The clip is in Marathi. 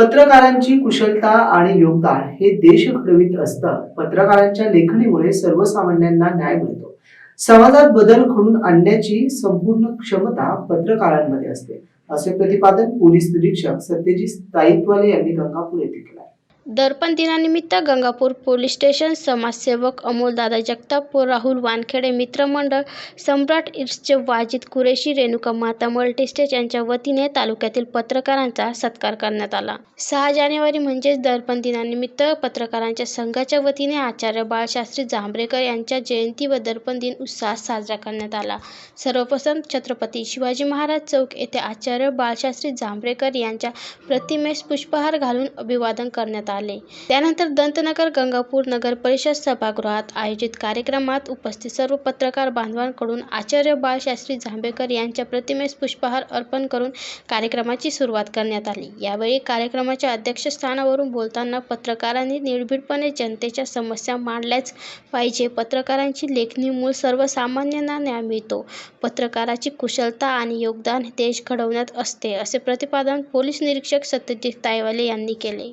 पत्रकारांची कुशलता आणि योगदान हे देश घडवित असतं. पत्रकारांच्या लेखणीमुळे सर्वसामान्यांना न्याय मिळतो. समाजात बदल घडून आणण्याची संपूर्ण क्षमता पत्रकारांमध्ये असते. असे प्रतिपादन पोलीस निरीक्षक सत्यजित ताईतवाले यांनी गंगापूर येथे केले दर्पण दिनानिमित्त गंगापूर पोलीस स्टेशन समाजसेवक अमोलदादा जगताप व राहुल वानखेडे मित्रमंडळ सम्राट इट्सचे वाजिद कुरेशी रेणुका माता मल्टीस्टेज यांच्या वतीने तालुक्यातील पत्रकारांचा सत्कार करण्यात आला. सहा जानेवारी म्हणजेच दर्पण दिनानिमित्त पत्रकारांच्या संघाच्या वतीने आचार्य बाळशास्त्री जांभरेकर यांच्या जयंती व दर्पण दिन उत्साहात साजरा करण्यात आला. सर्वप्रथम छत्रपती शिवाजी महाराज चौक येथे आचार्य बाळशास्त्री जांभरेकर यांच्या प्रतिमेस पुष्पहार घालून अभिवादन करण्यात आला. आले. त्यानंतर दंतनगर गंगापूर नगर परिषद सभागृहात आयोजित कार्यक्रमात उपस्थित सर्व पत्रकार बांधवांकडून आचार्य बाळशास्त्री जांभेकर यांच्या प्रतिमेस पुष्पहार अर्पण करून कार्यक्रमाची सुरुवात करण्यात आली. यावेळी कार्यक्रमाच्या अध्यक्षस्थानावरून बोलताना पत्रकारांनी निर्भीडपणे जनतेच्या समस्या मांडल्याच पाहिजे. पत्रकारांची लेखणीमुळे सर्वसामान्यांना न्याय मिळतो. पत्रकाराची कुशलता आणि योगदान देश घडवण्यात असते असे प्रतिपादन पोलीस निरीक्षक सत्यजित तायवाले यांनी केले.